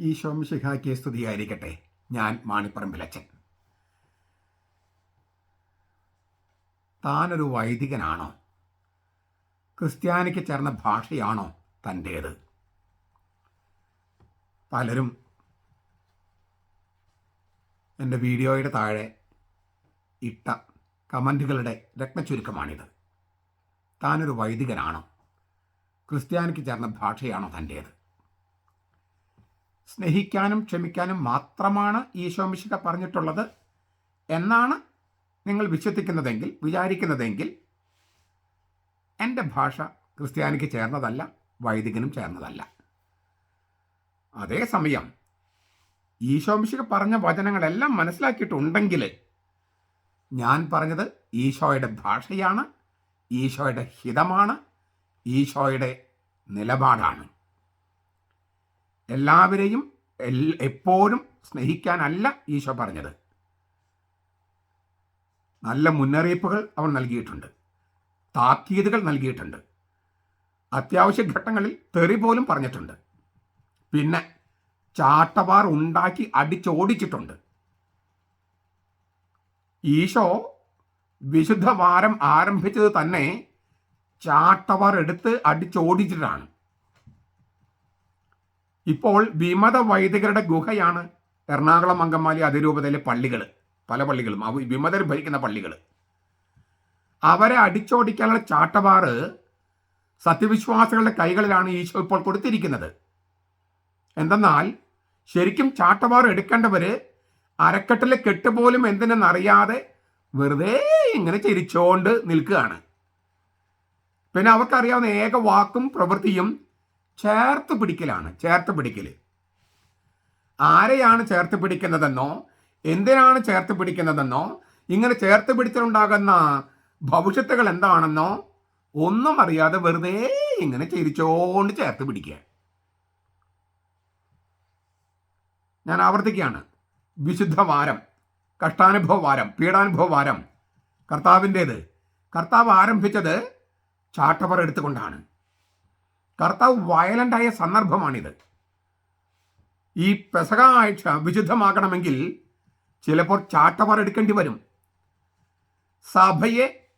ഈ ശോമിശിഖായ്ക്ക് സ്തുതിയായിരിക്കട്ടെ. ഞാൻ മാണിപ്പറമ്പിലച്ചൻ താനൊരു വൈദികനാണോ? ക്രിസ്ത്യാനിക്ക് ചേർന്ന ഭാഷയാണോ തന്റേത്? പലരും എന്റെ വീഡിയോയുടെ താഴെ ഇട്ട കമന്റുകളുടെ രത്നച്ചുരുക്കമാണിത്. താനൊരു വൈദികനാണോ? ക്രിസ്ത്യാനിക്ക് ചേർന്ന ഭാഷയാണോ തന്റേത്? സ്നേഹിക്കാനും ക്ഷമിക്കാനും മാത്രമാണ് ഈശോമിശിക പറഞ്ഞിട്ടുള്ളത് എന്നാണ് നിങ്ങൾ വിശ്വസിക്കുന്നതെങ്കിൽ വിചാരിക്കുന്നതെങ്കിൽ എന്റെ ഭാഷ ക്രിസ്ത്യാനിക്ക് ചേർന്നതല്ല വൈദികനും ചേർന്നതല്ല. അതേസമയം ഈശോമിശിക പറഞ്ഞ വചനങ്ങളെല്ലാം മനസ്സിലാക്കിയിട്ടുണ്ടെങ്കിൽ ഞാൻ പറഞ്ഞത് ഈശോയുടെ ഭാഷയാണ് ഈശോയുടെ ഹിതമാണ് ഈശോയുടെ നിലപാടാണ്. എല്ലാവരെയും എപ്പോഴും സ്നേഹിക്കാനല്ല ഈശോ പറഞ്ഞത്. നല്ല മുന്നറിയിപ്പുകൾ അവൻ നൽകിയിട്ടുണ്ട്. താക്കീതുകൾ നൽകിയിട്ടുണ്ട്. അത്യാവശ്യ ഘട്ടങ്ങളിൽ തെറി പോലും പറഞ്ഞിട്ടുണ്ട്. പിന്നെ ചാട്ടവാർ ഉണ്ടാക്കി അടിച്ചോടിച്ചിട്ടുണ്ട്. ഈശോ വിശുദ്ധ വാരം ആരംഭിച്ചത് തന്നെ ചാട്ടവാർ എടുത്ത് അടിച്ചോടിച്ചിട്ടാണ്. ഇപ്പോൾ വിമത വൈദികരുടെ ഗുഹയാണ് എറണാകുളം അങ്കമാലി അതിരൂപതയിലെ പള്ളികൾ പല പള്ളികളും. വിമതർ ഭരിക്കുന്ന പള്ളികൾ അവരെ അടിച്ചോടിക്കാനുള്ള ചാട്ടവാറ് സത്യവിശ്വാസികളുടെ കൈകളിലാണ് ഈശോ ഇപ്പോൾ കൊടുത്തിരിക്കുന്നത്. എന്തെന്നാൽ ശരിക്കും ചാട്ടവാർ എടുക്കേണ്ടവർ അരക്കെട്ടിലെ കെട്ടുപോലും എന്തിനെന്നറിയാതെ വെറുതെ ഇങ്ങനെ ചിരിച്ചോണ്ട് നിൽക്കുകയാണ്. പിന്നെ അവർക്കറിയാവുന്ന ഏക വാക്കും പ്രവൃത്തിയും ചേർത്ത് പിടിക്കലാണ് ചേർത്ത് പിടിക്കൽ ആരെയാണ് ചേർത്ത് പിടിക്കുന്നതെന്നോ എന്തിനാണ് ചേർത്ത് പിടിക്കുന്നതെന്നോ ഇങ്ങനെ ചേർത്ത് പിടിച്ചിട്ടുണ്ടാകുന്ന ഭവിഷ്യത്തുകൾ എന്താണെന്നോ ഒന്നും അറിയാതെ വെറുതെ ഇങ്ങനെ ചിരിച്ചോണ്ട് ചേർത്ത് പിടിക്കുക. ഞാൻ ആവർത്തിക്കുകയാണ്. വിശുദ്ധ വാരം കഷ്ടാനുഭവ വാരം പീഡാനുഭവ വാരം. കർത്താവിന്റേത്. കർത്താവ് ആരംഭിച്ചത് ചാട്ടവർ എടുത്തുകൊണ്ടാണ്. കർത്താവ് ആയ സന്ദർഭമാണിത്. ഈ പെസക ആഴ്ച വിശുദ്ധമാകണമെങ്കിൽ ചിലപ്പോൾ ചാട്ടവാർ എടുക്കേണ്ടി വരും. സഭയെ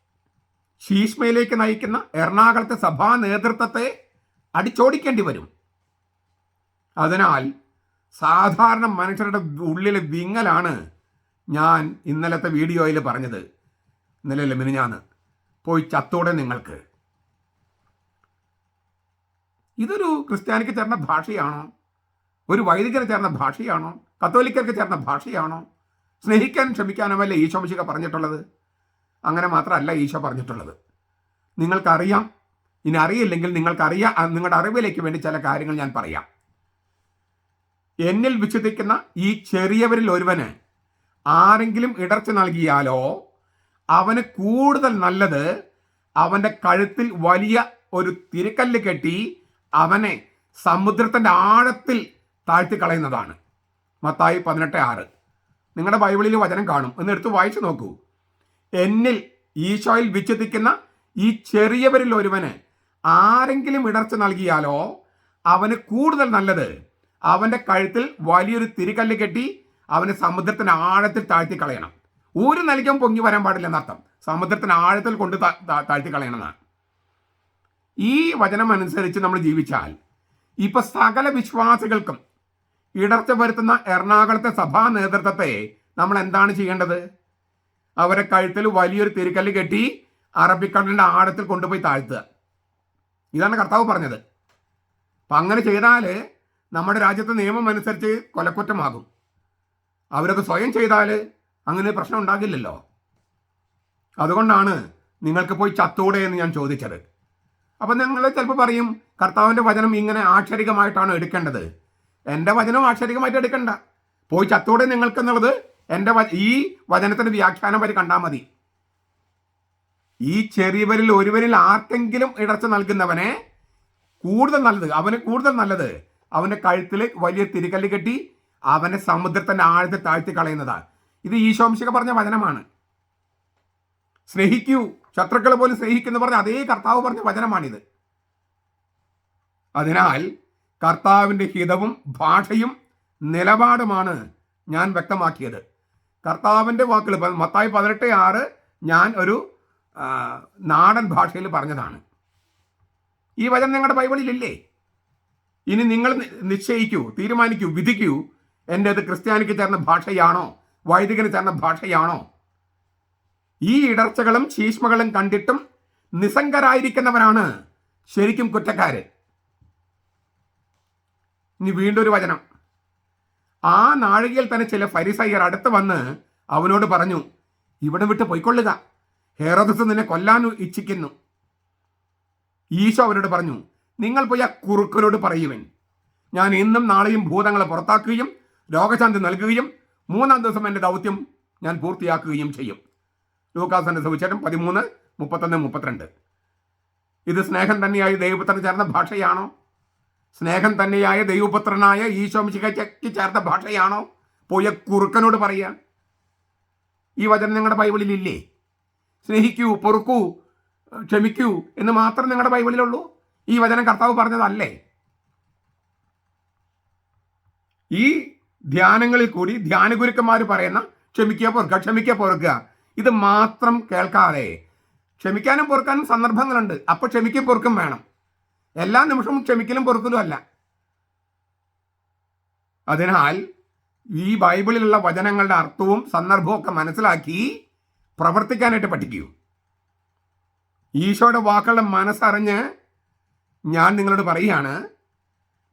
ശീഷ്മയിലേക്ക് നയിക്കുന്ന എറണാകുളത്തെ സഭാ നേതൃത്വത്തെ അടിച്ചോടിക്കേണ്ടി വരും. അതിനാൽ സാധാരണ മനുഷ്യരുടെ ഉള്ളിലെ വിങ്ങലാണ് ഞാൻ ഇന്നലത്തെ വീഡിയോയിൽ പറഞ്ഞത്. ഇന്നലെ മിനിഞ്ഞാന്ന് പോയി ചത്തോടെ നിങ്ങൾക്ക്. ഇതൊരു ക്രിസ്ത്യാനിക്ക് ചേർന്ന ഭാഷയാണോ? ഒരു വൈദികന് ചേർന്ന ഭാഷയാണോ? കത്തോലിക്കർക്ക് ചേർന്ന ഭാഷയാണോ? സ്നേഹിക്കാനും ക്ഷമിക്കാനും അല്ലേ ഈശോ മിശിക പറഞ്ഞിട്ടുള്ളത്? അങ്ങനെ മാത്രമല്ല ഈശോ പറഞ്ഞിട്ടുള്ളത്. നിങ്ങൾക്കറിയാം. ഇനി അറിയില്ലെങ്കിൽ നിങ്ങൾക്കറിയാം. നിങ്ങളുടെ അറിവിലേക്ക് വേണ്ടി ചില കാര്യങ്ങൾ ഞാൻ പറയാം. എന്നിൽ വിശ്വസിക്കുന്ന ഈ ചെറിയവരിൽ ഒരുവന് ആരെങ്കിലും ഇടർച്ച നൽകിയാലോ അവന് കൂടുതൽ നല്ലത് അവന്റെ കഴുത്തിൽ വലിയ ഒരു തിരക്കല്ല് കെട്ടി അവനെ സമുദ്രത്തിന്റെ ആഴത്തിൽ താഴ്ത്തി കളയുന്നതാണ് മത്തായി പതിനെട്ട് ആറ്. നിങ്ങളുടെ ബൈബിളിൽ വചനം കാണും. എന്ന് എടുത്ത് വായിച്ചു നോക്കൂ. എന്നിൽ ഈശോയിൽ വിശ്വസിക്കുന്ന ഈ ചെറിയവരിൽ ഒരുവന് ആരെങ്കിലും ഇടർച്ച നൽകിയാലോ അവന് കൂടുതൽ നല്ലത് അവന്റെ കഴുത്തിൽ വലിയൊരു തിരികല്ല് കെട്ടി അവന് സമുദ്രത്തിന് ആഴത്തിൽ താഴ്ത്തി കളയണം ഒരു നൽകാൻ പൊങ്ങി വരാൻ പാടില്ല എന്നർത്ഥം. സമുദ്രത്തിന് ആഴത്തിൽ കൊണ്ട് താഴ്ത്തി കളയണമെന്നാണ് ഈ വചനം അനുസരിച്ച് നമ്മൾ ജീവിച്ചാൽ ഇപ്പൊ സകല വിശ്വാസികൾക്കും ഇടർച്ച വരുത്തുന്ന എറണാകുളത്തെ സഭാ നേതൃത്വത്തെ നമ്മൾ എന്താണ് ചെയ്യേണ്ടത്? അവരെ കഴുത്തിൽ വലിയൊരു തിരിക്കല്ല് കെട്ടി അറബിക്കടലിന്റെ ആഴത്തിൽ കൊണ്ടുപോയി താഴ്ത്തുക. ഇതാണ് കർത്താവ് പറഞ്ഞത്. അപ്പം അങ്ങനെ ചെയ്താൽ നമ്മുടെ രാജ്യത്തെ നിയമം അനുസരിച്ച് കൊലക്കുറ്റമാകും. അവരത് സ്വയം ചെയ്താൽ അങ്ങനെ പ്രശ്നം ഉണ്ടാകില്ലല്ലോ. അതുകൊണ്ടാണ് നിങ്ങൾക്ക് പോയി ചത്തൂടെ എന്ന് ഞാൻ ചോദിച്ചത്. അപ്പം നിങ്ങൾ ചിലപ്പോൾ പറയും കർത്താവിന്റെ വചനം ഇങ്ങനെ ആക്ഷരികമായിട്ടാണ് എടുക്കേണ്ടത്? എന്റെ വചനം ആക്ഷരികമായിട്ട് എടുക്കണ്ട. പോയി ചത്തോടെ നിങ്ങൾക്കെന്നുള്ളത് എന്റെ ഈ വചനത്തിന്റെ വ്യാഖ്യാനം വരെ കണ്ടാൽ മതി. ഈ ചെറിയവരിൽ ഒരുവരിൽ ആർക്കെങ്കിലും ഇടർച്ച നൽകുന്നവനെ കൂടുതൽ നല്ലത് അവന് കൂടുതൽ നല്ലത് അവന്റെ കഴുത്തിൽ വലിയ തിരികല്ല് കെട്ടി അവനെ സമുദ്രത്തിന്റെ ആഴത്തെ താഴ്ത്തി കളയുന്നതാണ് ഇത് ഈശോംശിക പറഞ്ഞ വചനമാണ്. സ്നേഹിക്കൂ. ശത്രുക്കളെ പോലും സ്നേഹിക്കുന്നു പറഞ്ഞ അതേ കർത്താവ് പറഞ്ഞ വചനമാണിത്. അതിനാൽ കർത്താവിന്റെ ഹിതവും ഭാഷയും നിലപാടുമാണ് ഞാൻ വ്യക്തമാക്കിയത്. കർത്താവിന്റെ വാക്കുകൾ മത്തായി പതിനെട്ട് ആറ് ഞാൻ ഒരു നാടൻ ഭാഷയിൽ പറഞ്ഞതാണ്. ഈ വചനം നിങ്ങളുടെ ബൈബിളിലില്ലേ? ഇനി നിങ്ങൾ നിശ്ചയിക്കൂ തീരുമാനിക്കൂ വിധിക്കൂ എന്റെ അത് ക്രിസ്ത്യാനിക്ക് ചേർന്ന ഭാഷയാണോ? വൈദികന് ചേർന്ന ഭാഷയാണോ? ഈ ഇടർച്ചകളും ശീഷ്മകളും കണ്ടിട്ടും നിസ്സംഗരായിരിക്കുന്നവരാണ് ശരിക്കും കുറ്റക്കാര്. ഇനി വീണ്ടും ഒരു വചനം. ആ നാഴികയിൽ തന്നെ ചില ഫരിസയ്യർ അടുത്ത് വന്ന് അവനോട് പറഞ്ഞു ഇവിടെ വിട്ട് പോയിക്കൊള്ളുക. ഹേറോദസ് നിന്നെ കൊല്ലാൻ ഇച്ഛിക്കുന്നു. ഈശോ അവരോട് പറഞ്ഞു നിങ്ങൾ പോയി ആ കുറുക്കനോട് പറയുവൻ. ഞാൻ ഇന്നും നാളെയും ഭൂതങ്ങളെ പുറത്താക്കുകയും രോഗശാന്തി നൽകുകയും മൂന്നാം ദിവസം എന്റെ ദൗത്യം ഞാൻ പൂർത്തിയാക്കുകയും ചെയ്യും. ലൂക്കാസന്റെ സുവിശേഷം പതിമൂന്ന് മുപ്പത്തൊന്ന് മുപ്പത്തിരണ്ട്. ഇത് സ്നേഹം തന്നെയായ ദൈവപുത്രന് ചേർന്ന ഭാഷയാണോ? സ്നേഹം തന്നെയായ ദൈവപുത്രനായ ഈശോ ചേർത്ത ഭാഷയാണോ? പോയ കുറുക്കനോട് പറയുക. ഈ വചനം നിങ്ങളുടെ ബൈബിളിൽ ഇല്ലേ? സ്നേഹിക്കൂ പൊറുക്കൂ ക്ഷമിക്കൂ എന്ന് മാത്രം നിങ്ങളുടെ ബൈബിളിലുള്ളൂ. ഈ വചനം കർത്താവ് പറഞ്ഞതല്ലേ? ഈ ധ്യാനങ്ങളിൽ കൂടി ധ്യാനഗുരുക്കന്മാർ പറയുന്ന ക്ഷമിക്കുക പൊറുക്കുക ക്ഷമിക്കുക പൊറുക്കുക. ഇത് മാത്രം കേൾക്കാതെ. ക്ഷമിക്കാനും പൊറുക്കാനും സന്ദർഭങ്ങളുണ്ട്. അപ്പോൾ ക്ഷമിക്കും പൊറുക്കും വേണം. എല്ലാ നിമിഷവും ക്ഷമിക്കലും പൊറുക്കലും അല്ല. അതിനാൽ ഈ ബൈബിളിലുള്ള വചനങ്ങളുടെ അർത്ഥവും സന്ദർഭവും ഒക്കെ മനസ്സിലാക്കി പ്രവർത്തിക്കാനായിട്ട് പഠിക്കൂ. ഈശോയുടെ വാക്കുകളുടെ മനസ്സറിഞ്ഞ് ഞാൻ നിങ്ങളോട് പറയുകയാണ്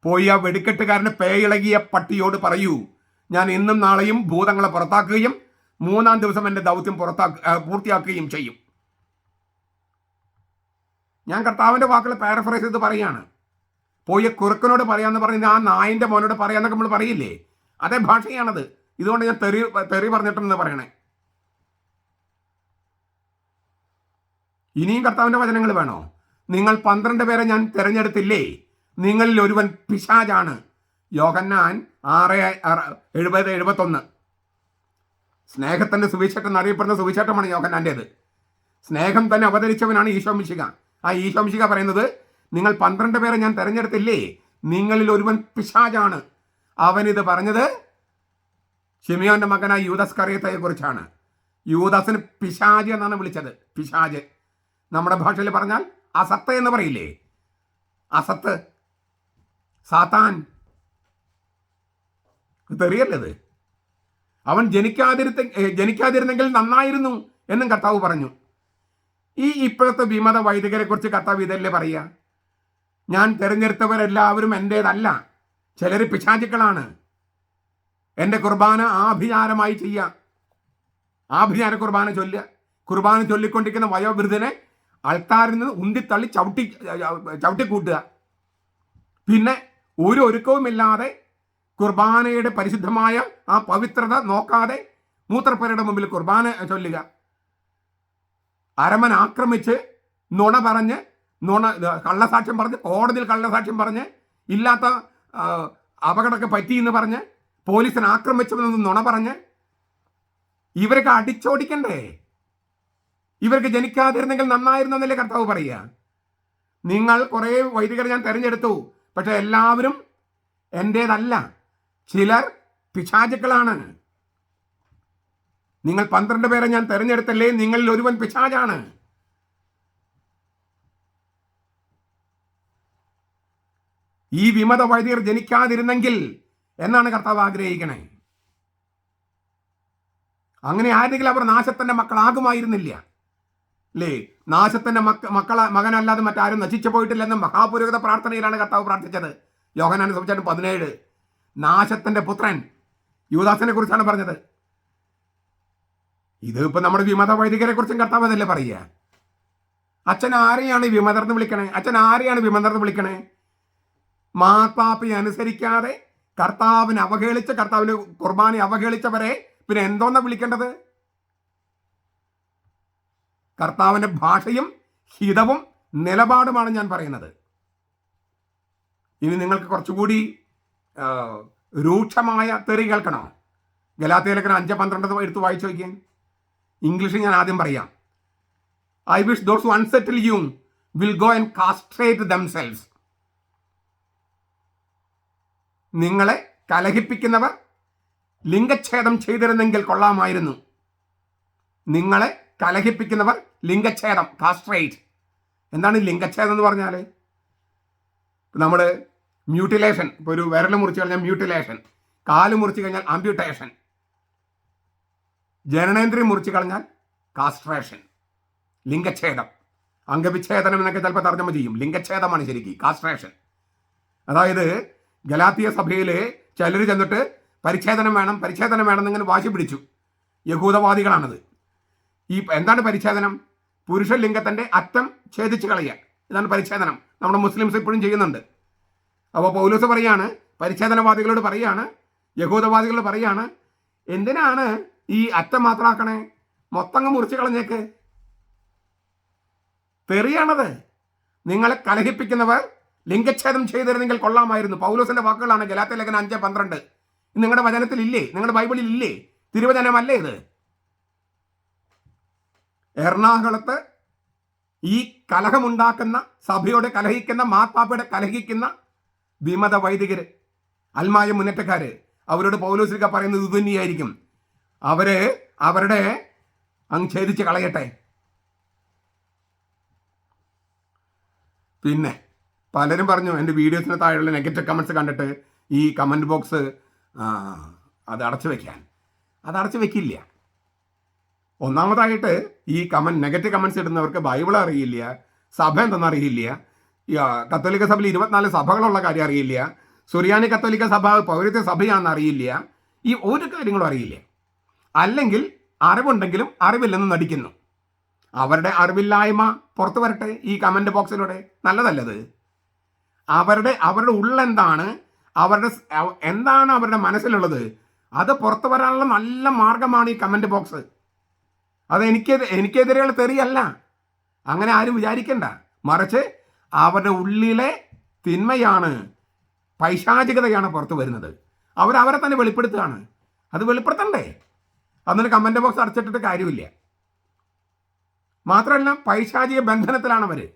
പോയി ആ വെടിക്കെട്ടുകാരന് പേയിളകിയ പട്ടിയോട് പറയൂ. ഞാൻ ഇന്നും നാളെയും ഭൂതങ്ങളെ പുറത്താക്കുകയും മൂന്നാം ദിവസം എന്റെ ദൗത്യം പുറത്താക്ക പൂർത്തിയാക്കുകയും ചെയ്യും. ഞാൻ കർത്താവിന്റെ വാക്കുകൾ പാരഫ്രൈസ് ചെയ്ത് പറയുകയാണ് പോയി കുറുക്കനോട് പറയാന്ന് പറയുന്നത് ആ നായിന്റെ മോനോട് പറയാന്നൊക്കെ നമ്മൾ പറയില്ലേ? അതേ ഭാഷയാണത്. ഇതുകൊണ്ട് ഞാൻ തെറി തെറി പറഞ്ഞിട്ടെന്ന് പറയണേ. ഇനിയും കർത്താവിന്റെ വചനങ്ങൾ വേണോ? നിങ്ങൾ പന്ത്രണ്ട് പേരെ ഞാൻ തിരഞ്ഞെടുത്തില്ലേ? നിങ്ങളിൽ ഒരുവൻ പിശാജാണ്. യോഗന്നാൻ ആറ് എഴുപത് എഴുപത്തൊന്ന്. സ്നേഹത്തിന്റെ സുവിശേഷം എന്നറിയപ്പെടുന്ന സുവിശേഷമാണ് യോഹന്നാന്റേത് സ്നേഹം തന്നെ അവതരിച്ചവനാണ് ഈശോ മിശിക ആ ഈശോ മിശിക പറയുന്നത് നിങ്ങൾ പന്ത്രണ്ട് പേരെ ഞാൻ തിരഞ്ഞെടുത്തില്ലേ? നിങ്ങളിൽ ഒരുവൻ പിശാജാണ് അവനിത് പറഞ്ഞത് ഷിമിയോന്റെ മകനായ യൂദസ് കറിയത്തയെ കുറിച്ചാണ് യൂദാസിന് പിശാജ് എന്നാണ് വിളിച്ചത്. പിശാജ് നമ്മുടെ ഭാഷയിൽ പറഞ്ഞാൽ അസത്ത് എന്ന് പറയില്ലേ? അസത്ത്. സാത്താൻ. തെറിയല്ലത് അവൻ ജനിക്കാതിരുത്ത ജനിക്കാതിരുന്നെങ്കിൽ നന്നായിരുന്നു എന്നും കർത്താവ് പറഞ്ഞു. ഈ ഇപ്പോഴത്തെ വിമത വൈദികരെ കുറിച്ച് കർത്താവ് ഇതല്ലേ പറയുക? ഞാൻ തിരഞ്ഞെടുത്തവരെല്ലാവരും എന്റേതല്ല. ചിലർ പിശാചുക്കളാണ്. എന്റെ കുർബാന ആഭിചാരമായി ചെയ്യുക. ആഭിചാര കുർബാന ചൊല്ലുക. കുർബാന ചൊല്ലിക്കൊണ്ടിരിക്കുന്ന വയോവൃദ്ധനെ അൾത്താരിൽ നിന്ന് ഉന്തിത്തള്ളി ചവിട്ടി ചവിട്ടിക്കൂട്ടുക. പിന്നെ ഒരു ഒരുക്കവുമില്ലാതെ കുർബാനയുടെ പരിശുദ്ധമായ ആ പവിത്രത നോക്കാതെ മൂത്രപ്പരയുടെ മുമ്പിൽ കുർബാന ചൊല്ലുക. അരമൻ ആക്രമിച്ച് നുണ പറഞ്ഞ് നുണ കള്ളസാക്ഷ്യം പറഞ്ഞ് കോടതിയിൽ കള്ളസാക്ഷ്യം പറഞ്ഞ് ഇല്ലാത്ത അപകടമൊക്കെ പറ്റി എന്ന് പറഞ്ഞ് പോലീസിനെ ആക്രമിച്ചതെന്ന് നുണ പറഞ്ഞ് ഇവരൊക്കെ അടിച്ചോടിക്കണ്ടേ? ഇവർക്ക് ജനിക്കാതിരുന്നെങ്കിൽ നന്നായിരുന്നു എന്നല്ലേ കർത്താവ് പറയുക. നിങ്ങൾ കുറേ വൈദികരെ ഞാൻ തിരഞ്ഞെടുത്തു പക്ഷെ എല്ലാവരും എന്റേതല്ല. ചിലർ പിശാചുക്കളാണ്. നിങ്ങൾ പന്ത്രണ്ട് പേരെ ഞാൻ തെരഞ്ഞെടുത്തല്ലേ? നിങ്ങളിൽ ഒരുവൻ പിശാചാണ്. ഈ വിമത വൈദികർ ജനിക്കാതിരുന്നെങ്കിൽ എന്നാണ് കർത്താവ് ആഗ്രഹിക്കണേ? അങ്ങനെ ആയിരുന്നെങ്കിൽ അവർ നാശത്തിന്റെ മക്കളാകുമായിരുന്നില്ല. അല്ലേ നാശത്തിന്റെ മക്ക മക്കളെ മകനല്ലാതെ മറ്റാരും നശിച്ചു പോയിട്ടില്ലെന്ന് മഹാപുരോഹിത പ്രാർത്ഥനയിലാണ് കർത്താവ് പ്രാർത്ഥിച്ചത്. യോഹനാന്റെ സംബന്ധിച്ചാണ് പതിനേഴ്. നാശത്തിന്റെ പുത്രൻ. യുവദാസിനെ കുറിച്ചാണ് പറഞ്ഞത്. ഇത് ഇപ്പൊ നമ്മുടെ വിമത വൈദികരെ കുറിച്ചും കർത്താവ് പറയുക? അച്ഛൻ ആരെയാണ് വിമതർന്ന് വിളിക്കണേ? അച്ഛൻ ആരെയാണ് വിമതർന്ന് വിളിക്കണേ? മാർപ്പാപ്പയെ അനുസരിക്കാതെ കർത്താവിനെ അവഹേളിച്ച് കർത്താവിന് കുർബാനെ അവഹേളിച്ചവരെ പിന്നെ എന്തോന്നാ വിളിക്കേണ്ടത്? കർത്താവിന്റെ ഭാഷയും ഹിതവും നിലപാടുമാണ് ഞാൻ പറയുന്നത്. ഇനി നിങ്ങൾക്ക് കുറച്ചുകൂടി രൂക്ഷമായ തെറി കേൾക്കണോ? ലേഖനം അഞ്ച് പന്ത്രണ്ട് എടുത്ത് വായിച്ചു നോക്കിയേ. ഇംഗ്ലീഷിൽ ഞാൻ ആദ്യം പറയാം. I wish those one settle you will go and castrate themselves നിങ്ങളെ കലഹിപ്പിക്കുന്നവർ ലിംഗഛേദം ചെയ്തിരുന്നെങ്കിൽ കൊള്ളാമായിരുന്നു. നിങ്ങളെ കലഹിപ്പിക്കുന്നവർ ലിംഗഛേദം കാസ്ട്രേറ്റ് എന്താണ് ലിംഗഛേദം എന്ന് പറഞ്ഞാൽ നമ്മൾ മ്യൂട്ടിലേഷൻ ഇപ്പോൾ ഒരു വിരൽ മുറിച്ച് കഴിഞ്ഞാൽ മ്യൂട്ടിലേഷൻ കാൽ മുറിച്ച് കഴിഞ്ഞാൽ അമ്പ്യൂട്ടേഷൻ ജനനേന്ദ്രിയം മുറിച്ച് കളഞ്ഞാൽ കാസ്ട്രേഷൻ ലിംഗഛേദം അംഗവിച്ഛേദനം എന്നൊക്കെ ചിലപ്പോൾ തർജമ ചെയ്യും. ലിംഗഛേദമാണ് ശരിക്കും കാസ്ട്രേഷൻ അതായത് ഗലാത്തിയ സഭയിൽ ചിലർ ചെന്നിട്ട് പരിച്ഛേദനം വേണം പരിച്ഛേദനം വേണം എന്നിങ്ങനെ വാശി പിടിച്ചു. യഹൂദവാദികളാണത്. ഈ എന്താണ് പരിച്ഛേദനം? പുരുഷ ലിംഗത്തിന്റെ അറ്റം ഛേദിച്ച് കളയുക. ഇതാണ് പരിച്ഛേദനം. നമ്മുടെ മുസ്ലിംസ് ഇപ്പോഴും ചെയ്യുന്നുണ്ട്. അപ്പോൾ പൗലോസ് പറയാണ് പരിച്ഛേദനവാദികളോട് പറയാണ് യഹൂദവാദികളോട് പറയാണ് എന്തിനാണ് ഈ അറ്റം മാത്രമാക്കണേ മൊത്തങ്ങ് മുറിച്ച് കളഞ്ഞേക്ക്. തെറിയാണത്. നിങ്ങളെ കലഹിപ്പിക്കുന്നവർ ലിംഗച്ഛേദം ചെയ്തിരുന്നെങ്കിൽ കൊള്ളാമായിരുന്നു. പൗലോസിന്റെ വാക്കുകളാണ് ഗലാത്ത ലേഖനം അഞ്ച് പന്ത്രണ്ട്. നിങ്ങളുടെ വചനത്തിൽ ഇല്ലേ നിങ്ങളുടെ ബൈബിളിൽ ഇല്ലേ തിരുവചനമല്ലേ ഇത്? എറണാകുളത്ത് ഈ കലഹമുണ്ടാക്കുന്ന സഭയോട് കലഹിക്കുന്ന മാത്താപ്പയുടെ കലഹിക്കുന്ന വിമത വൈദികര് അൽമായ മുന്നേറ്റക്കാര് അവരോട് പൗലോസിക പറയുന്നത് ഇതുതന്നെയായിരിക്കും അവർ അവരുടെ അങ്ങ് ഛേദിച്ച് കളയട്ടെ. പിന്നെ പലരും പറഞ്ഞു എന്റെ വീഡിയോസിന് താഴെയുള്ള നെഗറ്റീവ് കമൻസ് കണ്ടിട്ട് ഈ കമന്റ് ബോക്സ് അത് അടച്ചു വെക്കാൻ. അത് അടച്ചു വെക്കില്ല. ഒന്നാമതായിട്ട് ഈ കമൻ നെഗറ്റീവ് കമൻസ് ഇടുന്നവർക്ക് ബൈബിൾ അറിയില്ല സഭ എന്തെന്ന് അറിയില്ല ഈ, ആ, കത്തോലിക്ക സഭയിൽ ഇരുപത്തിനാല് സഭകളുള്ള കാര്യം അറിയില്ല. സുറിയാനി കത്തോലിക്ക സഭ പൗരത്വ സഭയാണെന്ന് അറിയില്ല. ഈ ഒരു കാര്യങ്ങളും അറിയില്ല. അല്ലെങ്കിൽ അറിവുണ്ടെങ്കിലും അറിവില്ലെന്ന് നടിക്കുന്നു. അവരുടെ അറിവില്ലായ്മ പുറത്തു വരട്ടെ ഈ കമന്റ് ബോക്സിലൂടെ നല്ലതല്ലത്. അവരുടെ അവരുടെ ഉള്ളെന്താണ് അവരുടെ എന്താണ് അവരുടെ മനസ്സിലുള്ളത്? അത് പുറത്തു വരാനുള്ള നല്ല മാർഗമാണ് ഈ കമന്റ് ബോക്സ് അത് എനിക്ക് എനിക്കെതിരെയുള്ള തെറിയല്ല. അങ്ങനെ ആരും വിചാരിക്കണ്ട. മറിച്ച് അവരുടെ ഉള്ളിലെ തിന്മയാണ് പൈശാചികതയാണ് പുറത്ത് വരുന്നത്. അവരവരെ തന്നെ വെളിപ്പെടുത്തുകയാണ്. അത് വെളിപ്പെടുത്തണ്ടേ? അതിന് കമന്റ് ബോക്സ് അടച്ചിട്ടിട്ട് കാര്യമില്ല. മാത്രമല്ല പൈശാചിക ബന്ധനത്തിലാണ് അവർ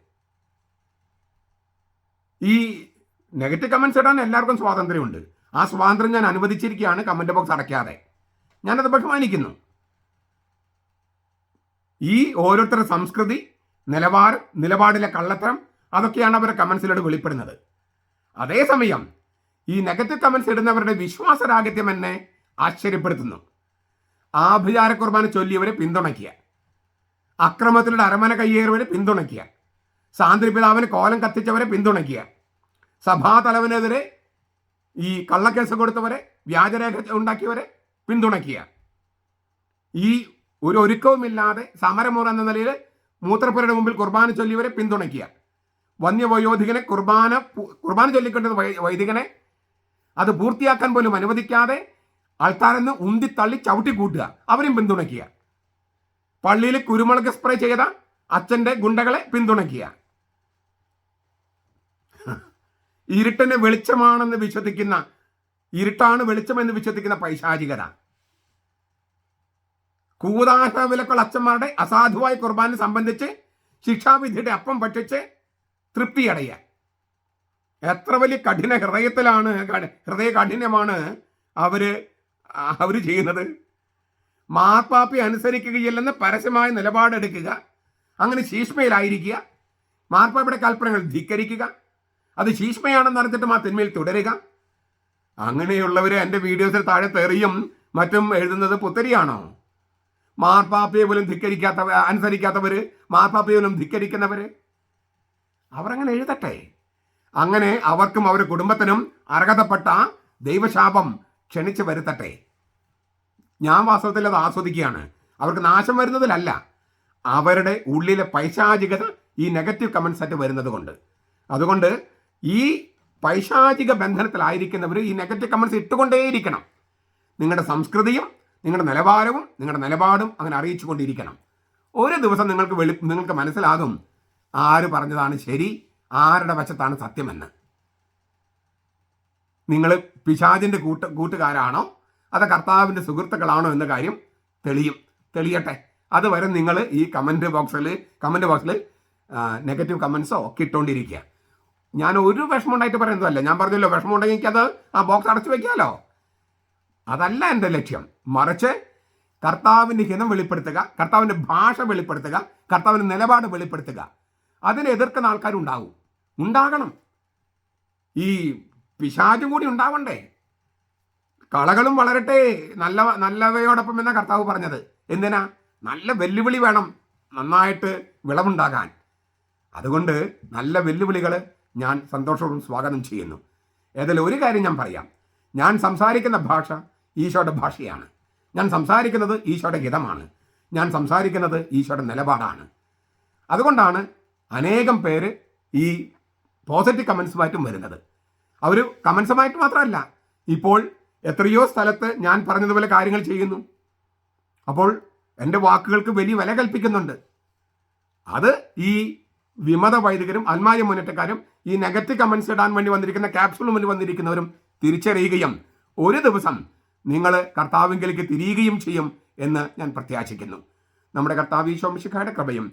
ഈ നെഗറ്റീവ് കമൻസ് ഇടാൻ എല്ലാവർക്കും സ്വാതന്ത്ര്യമുണ്ട്. ആ സ്വാതന്ത്ര്യം ഞാൻ അനുവദിച്ചിരിക്കുകയാണ് കമന്റ് ബോക്സ് അടയ്ക്കാതെ. ഞാനത് ബഹുമാനിക്കുന്നു. ഈ ഓരോരുത്തരുടെ സംസ്കൃതി നിലവാരം നിലപാടിലെ കള്ളത്തരം അതൊക്കെയാണ് അവരുടെ കമൻസിലൂടെ വെളിപ്പെടുന്നത്. അതേസമയം ഈ നെഗറ്റീവ് കമൻസ് ഇടുന്നവരുടെ വിശ്വാസരാഹിത്യം എന്നെ ആശ്ചര്യപ്പെടുത്തുന്നു. ആഭിചാര കുർബാന ചൊല്ലിയവരെ പിന്തുണയ്ക്കുക. അക്രമത്തിലൂടെ അരമന കയ്യേറിയവരെ പിന്തുണയ്ക്കുക. സാന്ദ്രി പിതാവിന് കോലം കത്തിച്ചവരെ പിന്തുണയ്ക്കുക. സഭാതലവനെതിരെ ഈ കള്ളക്കേസ് കൊടുത്തവരെ വ്യാജരേഖ ഉണ്ടാക്കിയവരെ പിന്തുണയ്ക്കുക. ഈ ഒരു ഒരുക്കവുമില്ലാതെ സമരമുറ എന്ന നിലയിൽ മൂത്രപ്പുരയുടെ മുമ്പിൽ കുർബാന ചൊല്ലിയവരെ പിന്തുണയ്ക്കുക. വന്യവയോധികനെ കുർബാന കുർബാന ചൊല്ലിക്കേണ്ടത് വൈദികനെ അത് പൂർത്തിയാക്കാൻ പോലും അനുവദിക്കാതെ ആൾക്കാരെന്ന് ഉന്തി തള്ളി ചവിട്ടി കൂട്ടുക അവരെയും പിന്തുണയ്ക്കുക. പള്ളിയിൽ കുരുമുളക് സ്പ്രേ ചെയ്ത അച്ഛന്റെ ഗുണ്ടകളെ പിന്തുണയ്ക്കുക. ഇരുട്ടിന് വെളിച്ചമാണെന്ന് വിശ്വസിക്കുന്ന ഇരുട്ടാണ് വെളിച്ചമെന്ന് വിശ്വസിക്കുന്ന പൈശാചികത. കൂതാശ വിലക്കുള്ള അച്ഛന്മാരുടെ അസാധുവായ കുർബാന സംബന്ധിച്ച് ശിക്ഷാവിധിയുടെ അപ്പം ഭക്ഷിച്ച് തൃപ്തിയടയുക എത്ര വലിയ കഠിന ഹൃദയത്തിലാണ് ഹൃദയ കഠിനമാണ് അവർ അവർ ചെയ്യുന്നത്. മാർപ്പാപ്പി അനുസരിക്കുകയില്ലെന്ന് പരസ്യമായ നിലപാടെടുക്കുക അങ്ങനെ ശീഷ്മയിലായിരിക്കുക മാർപ്പാപ്പയുടെ കൽപ്പനകൾ ധിക്കരിക്കുക അത് ശീഷ്മയാണെന്ന് അറിഞ്ഞിട്ട് ആ തിന്മയിൽ തുടരുക. അങ്ങനെയുള്ളവർ എന്റെ വീഡിയോസിൽ താഴെ തെറിയും മറ്റും എഴുതുന്നത് പുത്തരിയാണോ? മാർപ്പാപ്പയെ പോലും ധിക്കരിക്കാത്തവ അനുസരിക്കാത്തവര് മാർപ്പാപ്പയെ പോലും ധിക്കരിക്കുന്നവര്? അവരങ്ങനെ എഴുതട്ടെ. അങ്ങനെ അവർക്കും അവരുടെ കുടുംബത്തിനും അർഹതപ്പെട്ട ദൈവശാപം ക്ഷണിച്ചു വരുത്തട്ടെ. ഞാൻ വാസ്തവത്തിൽ അത് ആസ്വദിക്കുകയാണ്. അവർക്ക് നാശം വരുന്നതിലല്ല അവരുടെ ഉള്ളിലെ പൈശാചികത ഈ നെഗറ്റീവ് കമൻസ് ആയിട്ട് വരുന്നത് കൊണ്ട് അതുകൊണ്ട് ഈ പൈശാചിക ബന്ധനത്തിലായിരിക്കുന്നവർ ഈ നെഗറ്റീവ് കമൻസ് ഇട്ടുകൊണ്ടേയിരിക്കണം. നിങ്ങളുടെ സംസ്കൃതിയും നിങ്ങളുടെ നിലവാരവും നിങ്ങളുടെ നിലപാടും അങ്ങനെ അറിയിച്ചു കൊണ്ടിരിക്കണം ഒരു ദിവസം നിങ്ങൾക്ക് വെളി നിങ്ങൾക്ക് മനസ്സിലാകും ആര് പറഞ്ഞതാണ് ശരി? ആരുടെ വശത്താണ് സത്യമെന്ന്? നിങ്ങൾ പിശാജിന്റെ കൂട്ട കൂട്ടുകാരാണോ? അത് കർത്താവിന്റെ സുഹൃത്തുക്കളാണോ എന്ന കാര്യം തെളിയും. തെളിയട്ടെ. അതുവരെ നിങ്ങൾ ഈ കമന്റ് ബോക്സിൽ കമന്റ് ബോക്സിൽ നെഗറ്റീവ് കമൻസോ ഒക്കെ ഇട്ടുകൊണ്ടിരിക്കുക ഞാൻ ഒരു വിഷമം ഉണ്ടായിട്ട് പറയുന്നതല്ല. ഞാൻ പറഞ്ഞല്ലോ വിഷമം ഉണ്ടെങ്കിൽ എനിക്കത് ആ ബോക്സ് അടച്ചു വെക്കാമല്ലോ അതല്ല എന്റെ ലക്ഷ്യം. മറിച്ച് കർത്താവിന്റെ ഹിതം വെളിപ്പെടുത്തുക കർത്താവിന്റെ ഭാഷ വെളിപ്പെടുത്തുക കർത്താവിന്റെ നിലപാട് വെളിപ്പെടുത്തുക. അതിനെ എതിർക്കുന്ന ആൾക്കാരുണ്ടാവും. ഉണ്ടാകണം. ഈ പിശാചും കൂടി ഉണ്ടാവണ്ടേ? കളകളും വളരട്ടെ നല്ല നല്ലവയോടൊപ്പം എന്ന കർത്താവ് പറഞ്ഞത്? എന്തിനാ? നല്ല വെല്ലുവിളി വേണം നന്നായിട്ട് വിളവുണ്ടാകാൻ. അതുകൊണ്ട് നല്ല വെല്ലുവിളികൾ ഞാൻ സന്തോഷവും സ്വാഗതം ചെയ്യുന്നു. ഏതായാലും ഒരു കാര്യം ഞാൻ പറയാം. ഞാൻ സംസാരിക്കുന്ന ഭാഷ ഈശോയുടെ ഭാഷയാണ്. ഞാൻ സംസാരിക്കുന്നത് ഈശോയുടെ ഹിതമാണ്. ഞാൻ സംസാരിക്കുന്നത് ഈശോയുടെ നിലപാടാണ്. അതുകൊണ്ടാണ് അനേകം പേര് ഈ പോസിറ്റീവ് കമൻസുമായിട്ടും വരുന്നത്. അവർ കമൻസുമായിട്ട് മാത്രമല്ല ഇപ്പോൾ എത്രയോ സ്ഥലത്ത് ഞാൻ പറഞ്ഞതുപോലെ കാര്യങ്ങൾ ചെയ്യുന്നു. അപ്പോൾ എന്റെ വാക്കുകൾക്ക് വലിയ വില കൽപ്പിക്കുന്നുണ്ട്. അത് ഈ വിമത വൈദികരും അൽമായ മുന്നേറ്റക്കാരും ഈ നെഗറ്റീവ് കമൻസ് ഇടാൻ വേണ്ടി വന്നിരിക്കുന്ന ക്യാപ്സൂളിന് വേണ്ടി വന്നിരിക്കുന്നവരും തിരിച്ചറിയുകയും ഒരു ദിവസം നിങ്ങൾ കർത്താവിങ്കിലേക്ക് തിരിയുകയും ചെയ്യും എന്ന് ഞാൻ പ്രത്യാശിക്കുന്നു. നമ്മുടെ കർത്താവ് ഈശോമിശിഖയുടെ കൃപയും